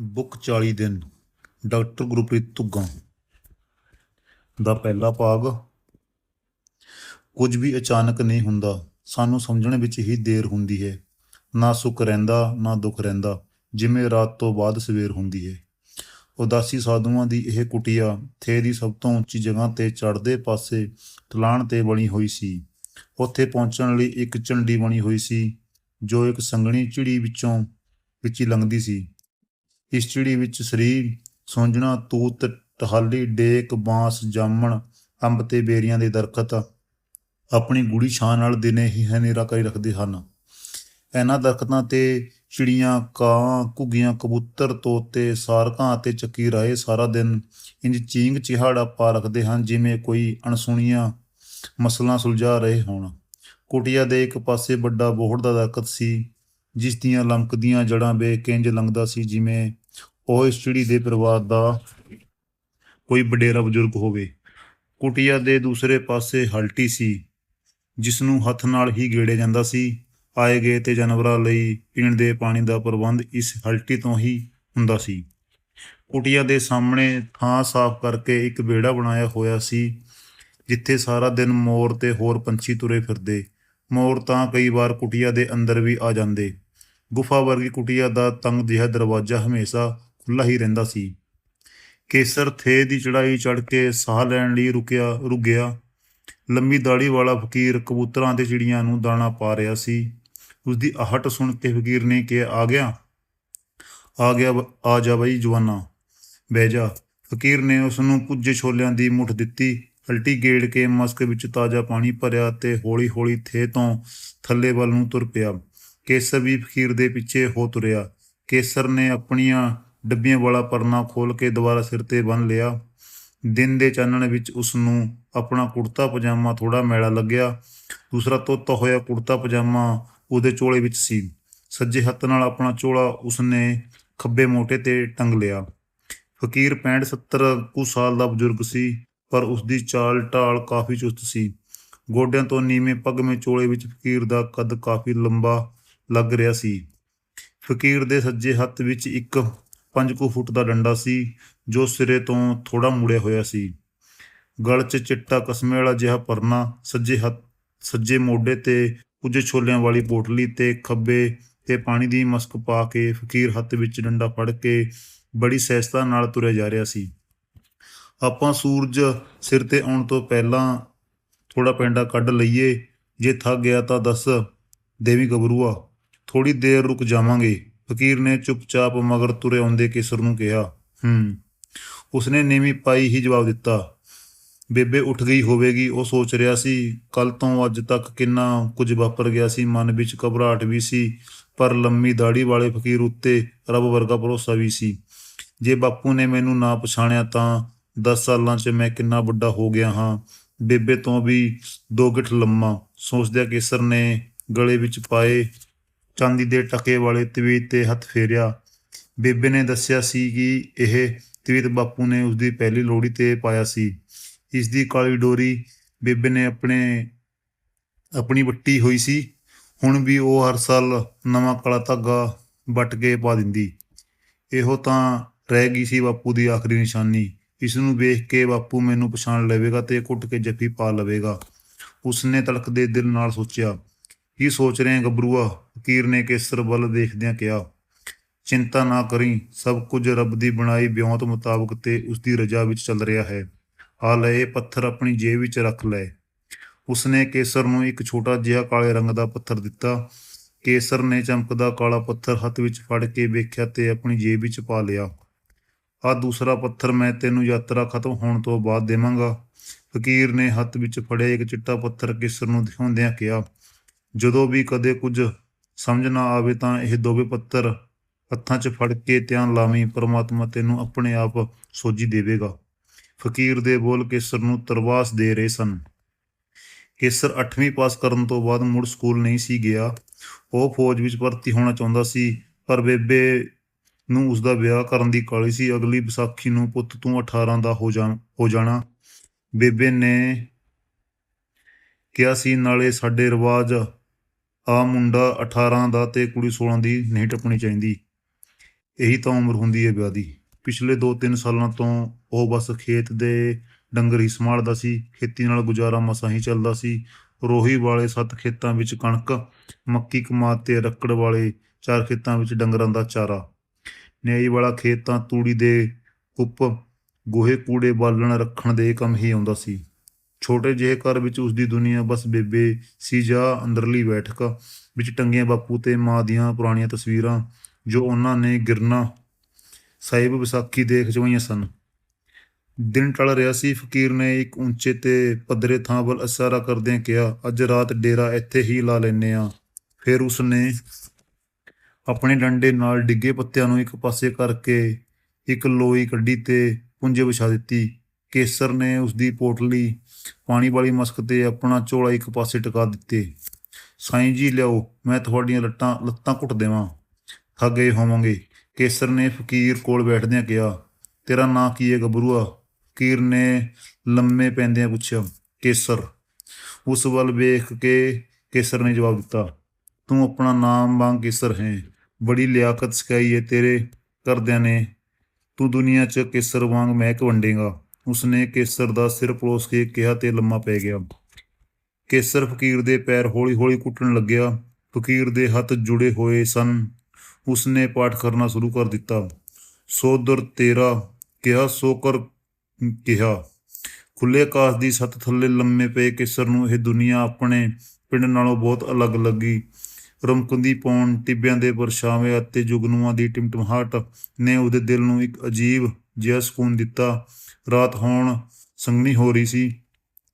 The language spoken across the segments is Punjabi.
ਬੁੱਕ 40 ਦਿਨ। ਡਾਕਟਰ ਗੁਰਪ੍ਰੀਤ ਧੁੱਗਾ ਦਾ ਪਹਿਲਾ ਭਾਗ। ਕੁਝ ਵੀ ਅਚਾਨਕ ਨਹੀਂ ਹੁੰਦਾ, ਸਾਨੂੰ ਸਮਝਣ ਵਿੱਚ ਹੀ ਦੇਰ ਹੁੰਦੀ ਹੈ। ਨਾ ਸੁੱਖ ਰਹਿੰਦਾ, ਨਾ ਦੁੱਖ ਰਹਿੰਦਾ, ਜਿਵੇਂ ਰਾਤ ਤੋਂ ਬਾਅਦ ਸਵੇਰ ਹੁੰਦੀ ਹੈ। ਉਦਾਸੀ ਸਾਧੂਆਂ ਦੀ ਇਹ ਕੁਟੀਆ ਥੇ ਦੀ ਸਭ ਤੋਂ ਉੱਚੀ ਜਗ੍ਹਾ ਤੇ ਚੜ੍ਹਦੇ ਪਾਸੇ ਢਲਾਣ ਤੇ ਬਣੀ ਹੋਈ ਸੀ। ਉੱਥੇ ਪਹੁੰਚਣ ਲਈ ਇੱਕ ਝੰਡੀ ਬਣੀ ਹੋਈ ਸੀ, ਜੋ ਇੱਕ ਸੰਘਣੀ ਝਿੜੀ ਵਿੱਚੋਂ ਵਿੱਚ ਹੀ ਲੰਘਦੀ ਸੀ। ਇਸ ਚਿੜੀ ਵਿੱਚ ਸਰੀਰ, ਸੌਂਜਣਾ, ਤੂਤ, ਟਹਾਲੀ, ਡੇਕ, ਬਾਂਸ, ਜਾਮਣ, ਅੰਬ ਤੇ ਬੇਰੀਆਂ ਦੇ ਦਰਖਤ ਆਪਣੀ ਗੂੜੀ ਛਾਂ ਨਾਲ ਦਿਨੇ ਹੀ ਹਨੇਰਾ ਕਰੀ ਰੱਖਦੇ ਹਨ। ਇਹਨਾਂ ਦਰਖਤਾਂ ਤੇ ਚਿੜੀਆਂ, ਕਾਂ, ਘੁੱਗੀਆਂ, ਕਬੂਤਰ, ਤੋਤੇ, ਸਾਰਕਾਂ ਅਤੇ ਚੱਕੀ ਰਾਏ ਸਾਰਾ ਦਿਨ ਇੰਜ ਚੀਂਗ ਚਿਹਾੜਾ ਪਾ ਰੱਖਦੇ ਹਨ ਜਿਵੇਂ ਕੋਈ ਅਣਸੁਣੀਆਂ ਮਸਲਾਂ ਸੁਲਝਾ ਰਹੇ ਹੋਣ। ਕੁਟੀਆ ਦੇ ਇੱਕ ਪਾਸੇ ਵੱਡਾ ਬੋਹੜ ਦਾ ਦਰਖਤ ਸੀ। ਜਿਸ ਦੀਆਂ ਲਮਕਦੀਆਂ ਜੜਾਂ ਵੇਖ ਕੇ ਇੰਜ ਲੰਘਦਾ ਸੀ, ਜਿਵੇਂ ਉਹ ਇਸ ਚਿੜੀ ਦੇ ਪਰਿਵਾਰ ਦਾ ਕੋਈ ਵਡੇਰਾ ਬਜ਼ੁਰਗ ਹੋਵੇ। ਕੁਟੀਆ ਦੇ ਦੂਸਰੇ ਪਾਸੇ ਹਲਟੀ ਸੀ ਜਿਸ ਨੂੰ ਹੱਥ ਨਾਲ ਹੀ ਗੇੜਿਆ ਜਾਂਦਾ ਸੀ। ਆਏ ਗਏ ਤੇ ਜਾਨਵਰਾਂ ਲਈ ਪੀਣ ਦੇ ਪਾਣੀ ਦਾ ਪ੍ਰਬੰਧ ਇਸ ਹਲਟੀ ਤੋਂ ਹੀ ਹੁੰਦਾ ਸੀ। ਕੁਟੀਆ ਦੇ ਸਾਹਮਣੇ ਥਾਂ ਸਾਫ਼ ਕਰਕੇ ਇੱਕ ਵਿਹੜਾ ਬਣਾਇਆ ਹੋਇਆ ਸੀ, ਜਿੱਥੇ ਸਾਰਾ ਦਿਨ ਮੋਰ ਤੇ ਹੋਰ ਪੰਛੀ ਤੁਰੇ ਫਿਰਦੇ। ਮੋਰ ਤਾਂ ਕਈ ਵਾਰ ਕੁਟੀਆ ਦੇ ਅੰਦਰ ਵੀ ਆ ਜਾਂਦੇ। ਗੁਫਾ ਵਰਗੀ ਕੁਟੀਆ ਦਾ ਤੰਗ ਜਿਹਾ ਦਰਵਾਜ਼ਾ ਹਮੇਸ਼ਾ ਖੁੱਲਾ ਹੀ ਰਹਿੰਦਾ ਸੀ। ਕੇਸਰ ਥੇ ਦੀ ਚੜਾਈ ਚੜ ਕੇ ਸਾਹ ਲੈਣ ਲਈ ਰੁਕਿਆ ਰੁਕ ਗਿਆ ਲੰਮੀ ਦਾੜੀ ਵਾਲਾ ਫਕੀਰ ਕਬੂਤਰਾਂ ਤੇ ਚਿੜੀਆਂ ਨੂੰ ਦਾਣਾ ਪਾ ਰਿਹਾ ਸੀ। ਉਸ ਦੀ ਆਹਟ ਸੁਣ ਕੇ ਫਕੀਰ ਨੇ ਕਿਹਾ, ਆ ਗਿਆ ਆ ਗਿਆ, ਆ ਜਾ ਬਈ ਜਵਾਨਾ, ਬਹਿ ਜਾ। ਫਕੀਰ ਨੇ ਉਸ ਨੂੰ ਪੁੱਜੇ ਛੋਲਿਆਂ ਦੀ ਮੁੱਠ ਦਿੱਤੀ। ਹਲਟੀ ਗੇੜ ਕੇ ਮਸਕ ਵਿੱਚ ਤਾਜ਼ਾ ਪਾਣੀ ਭਰਿਆ ਤੇ ਹੌਲੀ-ਹੌਲੀ ਥੇ ਤੋਂ ਥੱਲੇ ਵੱਲ ਨੂੰ ਤੁਰ ਪਿਆ। ਕੇਸਰ ਵੀ ਫਕੀਰ ਦੇ ਪਿੱਛੇ ਹੋ ਤੁਰਿਆ। ਕੇਸਰ ਨੇ ਆਪਣੀਆਂ ਡੱਬੀਆਂ ਵਾਲਾ ਪਰਨਾ ਖੋਲ ਕੇ ਦੁਬਾਰਾ ਸਿਰ ਤੇ ਬੰਨ ਲਿਆ। ਦਿਨ ਦੇ ਚਾਨਣ ਵਿੱਚ ਉਸ ਨੂੰ ਆਪਣਾ ਕੁੜਤਾ ਪਜਾਮਾ ਥੋੜਾ ਮੈਲਾ ਲੱਗਿਆ। ਦੂਸਰਾ ਧੋਤਾ ਹੋਇਆ ਕੁੜਤਾ ਪਜਾਮਾ ਉਹਦੇ ਚੋਲੇ ਵਿੱਚ ਸੀ। ਸੱਜੇ ਹੱਥ ਨਾਲ ਆਪਣਾ ਚੋਲਾ ਉਸਨੇ ਖੱਬੇ ਮੋਟੇ ਤੇ ਟੰਗ ਲਿਆ। ਫਕੀਰ 65 70 ਕੁ ਸਾਲ ਦਾ ਬਜ਼ੁਰਗ ਸੀ, ਪਰ ਉਸ ਦੀ ਚਾਲ ਢਾਲ ਕਾਫੀ ਚੁਸਤ ਸੀ। ਗੋਡਿਆਂ ਤੋਂ ਨੀਵੇਂ ਪਗਮੇ ਚੋਲੇ ਵਿੱਚ ਫਕੀਰ ਦਾ ਕੱਦ ਕਾਫੀ ਲੰਬਾ ਲੱਗ ਰਿਹਾ ਸੀ। ਫਕੀਰ ਦੇ ਸੱਜੇ ਹੱਥ ਵਿੱਚ ਇੱਕ 5 ਕੁ ਫੁੱਟ ਦਾ ਡੰਡਾ ਸੀ, ਜੋ ਸਿਰੇ ਤੋਂ ਥੋੜਾ ਮੁੜਿਆ ਹੋਇਆ ਸੀ। ਗਲ 'ਚ ਚਿੱਟਾ ਕਸਮੇ ਵਾਲਾ ਜਿਹਾ ਪਰਨਾ, ਸੱਜੇ ਹੱਥ, ਸੱਜੇ ਮੋਢੇ ਤੇ ਕੁਝ ਛੋਲਿਆਂ ਵਾਲੀ ਪੋਟਲੀ ਤੇ ਖੱਬੇ ਤੇ ਪਾਣੀ ਦੀ ਮਸਕ ਪਾ ਕੇ ਫਕੀਰ ਹੱਥ ਵਿੱਚ ਡੰਡਾ ਫੜ ਕੇ ਬੜੀ ਸਹਿਜਤਾ ਨਾਲ ਤੁਰਿਆ ਜਾ ਰਿਹਾ ਸੀ। ਆਪਾਂ ਸੂਰਜ ਸਿਰ ਤੇ ਆਉਣ ਤੋਂ ਪਹਿਲਾਂ ਥੋੜਾ ਪੈਂਡਾ ਕੱਢ ਲਈਏ, ਜੇ ਥੱਕ ਗਿਆ ਤਾਂ ਦੱਸ, ਦੇਵੀ ਗਬਰੂਆ ਥੋੜੀ ਦੇਰ ਰੁਕ ਜਾਵਾਂਗੇ। ਫਕੀਰ ਨੇ ਚੁੱਪਚਾਪ ਮਗਰ ਤੁਰੇ ਆਉਂਦੇ ਕੇਸਰ ਨੂੰ ਕਿਹਾ, ਹੂੰ। ਉਸਨੇ ਨੀਵੀਂ ਪਾਈ ਹੀ ਜਵਾਬ ਦਿੱਤਾ, ਬੇਬੇ ਉੱਠ ਗਈ ਹੋਵੇਗੀ। ਉਹ ਸੋਚ ਰਿਹਾ ਸੀ ਕੱਲ ਤੋਂ ਅੱਜ ਤੱਕ ਕਿੰਨਾ ਕੁਝ ਵਾਪਰ ਗਿਆ ਸੀ, ਮਨ ਵਿੱਚ ਘਬਰਾਹਟ ਵੀ ਸੀ, ਪਰ ਲੰਮੀ ਦਾੜੀ ਵਾਲੇ ਫਕੀਰ ਉੱਤੇ ਰੱਬ ਵਰਗਾ ਭਰੋਸਾ ਵੀ ਸੀ। ਜੇ ਬਾਪੂ ਨੇ ਮੈਨੂੰ ਨਾ ਪਛਾਣਿਆ ਤਾਂ 10 ਸਾਲਾਂ 'ਚ ਮੈਂ ਕਿੰਨਾ ਵੱਡਾ ਹੋ ਗਿਆ ਹਾਂ। ਬੇਬੇ ਤੋਂ ਵੀ ਦੋ ਗਿੱਠ ਲੰਮਾ। ਸੋਚਦਿਆਂ ਕੇਸਰ ਨੇ ਗਲੇ ਵਿੱਚ ਪਾਏ ਚਾਂਦੀ ਦੇ ਟਕੇ ਵਾਲੇ ਤਵੀਤ ਤੇ ਹੱਥ ਫੇਰਿਆ। ਬੇਬੇ ਨੇ ਦੱਸਿਆ ਸੀ ਕਿ ਇਹ ਤਵੀਤ ਬਾਪੂ ਨੇ ਉਸ ਦੀ ਪਹਿਲੀ ਲੋਹੜੀ ਤੇ ਪਾਇਆ ਸੀ। ਇਸ ਦੀ ਕਾਲੀ ਡੋਰੀ ਬੇਬੇ ਨੇ ਆਪਣੇ, ਆਪਣੀ ਵੱਟੀ ਹੋਈ ਸੀ। ਹੁਣ ਵੀ ਉਹ ਹਰ ਸਾਲ ਨਵਾਂ ਕਾਲਾ ਧਾਗਾ ਵੱਟ ਕੇ ਪਾ ਦਿੰਦੀ। ਇਹੋ ਤਾਂ ਰਹਿ ਗਈ ਸੀ ਬਾਪੂ ਦੀ ਆਖਰੀ ਨਿਸ਼ਾਨੀ। ਇਸ ਨੂੰ ਵੇਖ ਕੇ ਬਾਪੂ ਮੈਨੂੰ ਪਛਾਣ ਲਵੇਗਾ ਤੇ ਕੁੱਟ ਕੇ ਜੱਫੀ ਪਾ ਲਵੇਗਾ। ਉਸਨੇ ਤਲਕ ਦੇ ਦਿਲ ਨਾਲ ਸੋਚਿਆ ਕੀ ਸੋਚ ਰਹੇ ਗੱਭਰੂਆ? ਫਕੀਰ ਨੇ ਕੇਸਰ ਵੱਲ ਦੇਖਦਿਆਂ ਕਿਹਾ, ਚਿੰਤਾ ਨਾ ਕਰੀ, ਸਭ ਕੁਝ ਰੱਬ ਦੀ ਬਣਾਈ ਵਿਉਂਤ ਮੁਤਾਬਕ ਤੇ ਉਸ ਦੀ ਰਜ਼ਾ ਵਿੱਚ ਚੱਲ ਰਿਹਾ ਹੈ। ਆ ਲੈ, ਇਹ ਪੱਥਰ ਆਪਣੀ ਜੇਬ ਵਿੱਚ ਰੱਖ ਲੈ। ਉਸਨੇ ਕੇਸਰ ਨੂੰ ਇੱਕ ਛੋਟਾ ਜਿਹਾ ਕਾਲੇ ਰੰਗ ਦਾ ਪੱਥਰ ਦਿੱਤਾ। ਕੇਸਰ ਨੇ ਚਮਕਦਾ ਕਾਲਾ ਪੱਥਰ ਹੱਥ ਵਿੱਚ ਫੜ ਕੇ ਵੇਖਿਆ ਤੇ ਆਪਣੀ ਜੇਬ ਵਿੱਚ ਪਾ ਲਿਆ। ਆ ਦੂਸਰਾ ਪੱਥਰ ਮੈਂ ਤੈਨੂੰ ਯਾਤਰਾ ਖਤਮ ਹੋਣ ਤੋਂ ਬਾਅਦ ਦੇਵਾਂਗਾ। ਫਕੀਰ ਨੇ ਹੱਥ ਵਿੱਚ ਫੜਿਆ ਇੱਕ ਚਿੱਟਾ ਪੱਥਰ ਕੇਸਰ ਨੂੰ ਦਿਖਾਉਂਦਿਆਂ ਕਿਹਾ ਜਦੋਂ ਵੀ ਕਦੇ ਕੁਝ ਸਮਝ ਨਾ ਆਵੇ ਤਾਂ ਇਹ ਦੋਵੇਂ ਪੱਤਰ ਹੱਥਾਂ 'ਚ ਫੜ ਕੇ ਧਿਆਨ ਲਾਵੀਂ, ਪਰਮਾਤਮਾ ਤੈਨੂੰ ਆਪਣੇ ਆਪ ਸੋਝੀ ਦੇਵੇਗਾ। ਫਕੀਰ ਦੇ ਬੋਲ ਕੇਸਰ ਨੂੰ ਤਰਵਾਸ ਦੇ ਰਹੇ ਸਨ। ਕੇਸਰ 8ਵੀਂ ਪਾਸ ਕਰਨ ਤੋਂ ਬਾਅਦ ਮੁੜ ਸਕੂਲ ਨਹੀਂ ਸੀ ਗਿਆ। ਉਹ ਫੌਜ ਵਿੱਚ ਭਰਤੀ ਹੋਣਾ ਚਾਹੁੰਦਾ ਸੀ, ਪਰ ਬੇਬੇ ਨੂੰ ਉਸ ਦਾ ਵਿਆਹ ਕਰਨ ਦੀ ਕਾਲੀ ਸੀ। ਅਗਲੀ ਵਿਸਾਖੀ ਨੂੰ ਪੁੱਤ ਤੂੰ 18 ਦਾ ਹੋ ਜਾਣ, ਹੋ ਜਾਣਾ। ਬੇਬੇ ਨੇ ਕਿਹਾ ਸੀ, ਨਾਲੇ ਸਾਡੇ ਰਿਵਾਜ ਆ ਮੁੰਡਾ 18 ਦਾ ਤੇ ਕੁੜੀ 16 ਦੀ ਨਹੀਂ ਟੱਪਣੀ ਚਾਹੀਦੀ। ਇਹੀ ਤਾਂ ਉਮਰ ਹੁੰਦੀ ਹੈ ਵਿਆਹ ਦੀ। ਪਿਛਲੇ 2-3 ਸਾਲਾਂ ਤੋਂ ਉਹ ਬਸ ਖੇਤ ਦੇ ਡੰਗਰ ਹੀ ਸੰਭਾਲਦਾ ਸੀ, ਖੇਤੀ ਨਾਲ ਗੁਜ਼ਾਰਾ ਮਸਾਂ ਹੀ ਚੱਲਦਾ ਸੀ। ਰੋਹੀ ਵਾਲੇ ਸੱਤ ਖੇਤਾਂ ਵਿੱਚ ਕਣਕ, ਮੱਕੀ ਕਮਾਦ ਤੇ ਰੱਕੜ ਵਾਲੇ ਚਾਰ ਖੇਤਾਂ ਵਿੱਚ ਡੰਗਰਾਂ ਦਾ ਚਾਰਾ। ਨਿਆਈ ਵਾਲਾ ਖੇਤ ਤਾਂ ਤੂੜੀ ਦੇ ਕੁੱਪ ਗੋਹੇ ਕੂੜੇ ਬਾਲਣ, ਰੱਖਣ ਦੇ ਕੰਮ ਹੀ ਆਉਂਦਾ ਸੀ। ਛੋਟੇ ਜਿਹੇ ਘਰ ਵਿੱਚ ਉਸਦੀ ਦੁਨੀਆ ਬਸ ਬੇਬੇ ਸੀ, ਜਾਂ ਅੰਦਰਲੀ ਬੈਠਕ ਵਿੱਚ ਟੰਗੀਆਂ ਬਾਪੂ ਤੇ ਮਾਂ ਦੀਆਂ ਪੁਰਾਣੀਆਂ ਤਸਵੀਰਾਂ ਜੋ ਉਹਨਾਂ ਨੇ ਗਿਰਨਾ ਸਾਹਿਬ ਵਿਸਾਖੀ ਦੇ ਖਿਚਵਾਈਆਂ ਸਨ। ਦਿਨ ਟਲ ਰਿਹਾ ਸੀ, ਫਕੀਰ ਨੇ ਇੱਕ ਉੱਚੇ ਤੇ ਪੱਧਰੇ ਥਾਂ ਵੱਲ ਇਸ਼ਾਰਾ ਕਰਦਿਆਂ ਕਿਹਾ, ਅੱਜ ਰਾਤ ਡੇਰਾ ਇੱਥੇ ਹੀ ਲਾ ਲੈਨੇ ਆ। ਫਿਰ ਉਸਨੇ ਆਪਣੇ ਡੰਡੇ ਨਾਲ ਡਿੱਗੇ ਪੱਤਿਆਂ ਨੂੰ ਇੱਕ ਪਾਸੇ ਕਰਕੇ ਇੱਕ ਲੋਈ ਕੱਢੀ ਤੇ ਪੁੰਜੇ ਵਿਛਾ ਦਿੱਤੀ। ਕੇਸਰ ਨੇ ਉਸਦੀ ਪੋਟਲੀ ਪਾਣੀ ਵਾਲੀ ਮਸਕ ਤੇ ਆਪਣਾ ਝੋਲਾ ਇੱਕ ਪਾਸੇ ਟਿਕਾ ਦਿੱਤੇ। ਸਾਈਂ ਜੀ, ਲਿਆਓ, ਮੈਂ ਤੁਹਾਡੀਆਂ ਲੱਟਾਂ, ਲੱਤਾਂ ਘੁੱਟ ਦੇਵਾਂ। ਥੱਕ ਗਏ ਹੋਵਾਂਗੇ। ਕੇਸਰ ਨੇ ਫਕੀਰ ਕੋਲ ਬੈਠਦਿਆਂ ਕਿਹਾ, ਤੇਰਾ ਨਾਂ ਕੀ ਹੈ ਗੱਭਰੂਆ? ਫਕੀਰ ਨੇ ਲੰਮੇ ਪੈਂਦਿਆਂ ਪੁੱਛਿਆ, ਕੇਸਰ। ਉਸ ਵੱਲ ਵੇਖ ਕੇ ਕੇਸਰ ਨੇ ਜਵਾਬ ਦਿੱਤਾ, ਤੂੰ ਆਪਣਾ ਨਾਮ ਵਾਂਗ ਕੇਸਰ ਹੈ। ਬੜੀ ਲਿਆਕਤ ਸਿਖਾਈ ਹੈ ਤੇਰੇ ਕਰਦਿਆਂ ਨੇ। ਤੂੰ ਦੁਨੀਆ 'ਚ ਕੇਸਰ ਵਾਂਗ ਮਹਿਕ ਵੰਡੇਗਾ। ਉਸਨੇ ਕੇਸਰ ਦਾ ਸਿਰ ਪਲੋਸ ਕੇ ਕਿਹਾ ਤੇ ਲੰਮਾ ਪੈ ਗਿਆ। ਕੇਸਰ ਫਕੀਰ ਦੇ ਪੈਰ ਹੌਲੀ-ਹੌਲੀ ਕੁੱਟਣ ਲੱਗਿਆ। ਫਕੀਰ ਦੇ ਹੱਥ ਜੁੜੇ ਹੋਏ ਸਨ। ਉਸਨੇ ਪਾਠ ਕਰਨਾ ਸ਼ੁਰੂ ਕਰ ਦਿੱਤਾ। ਸੋਦਰ ਤੇਰਾ ਕਿਹਾ, ਸੋ ਕਿਹਾ। ਖੁੱਲੇ ਆਕਾਸ਼ ਦੀ ਛੱਤ ਥੱਲੇ ਲੰਮੇ ਪਏ ਕੇਸਰ ਨੂੰ ਇਹ ਦੁਨੀਆ ਆਪਣੇ ਪਿੰਡ ਨਾਲੋਂ ਬਹੁਤ ਅਲੱਗ ਲੱਗੀ। ਰਮਕੁੰਦੀ ਪੌਣ ਟਿੱਬਿਆਂ ਦੇ ਪਰਛਾਵੇਂ ਅਤੇ ਜੁਗਨੂਆਂ ਦੀ ਟਿਮਟਮਾਹਟ ਨੇ ਉਹਦੇ ਦਿਲ ਨੂੰ ਇੱਕ ਅਜੀਬ ਜਿਹਾ ਸਕੂਨ ਦਿੱਤਾ। ਰਾਤ ਹੋਣ ਸੰਗਣੀ ਹੋ ਰਹੀ ਸੀ।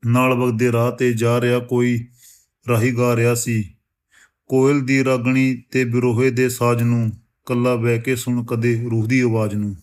ਨਾਲ ਵਗਦੇ ਰਾਹ ਤੇ ਜਾ ਰਿਹਾ ਕੋਈ ਰਾਹੀ ਗਾ ਰਿਹਾ ਸੀ। ਕੋਇਲ ਦੀ ਰਾਗਣੀ ਤੇ ਬਿਰੋਹੇ ਦੇ ਸਾਜ਼ ਨੂੰ ਕੱਲਾ ਬਹਿ ਕੇ ਸੁਣ ਕਦੇ ਰੂਹ ਦੀ ਆਵਾਜ਼ ਨੂੰ।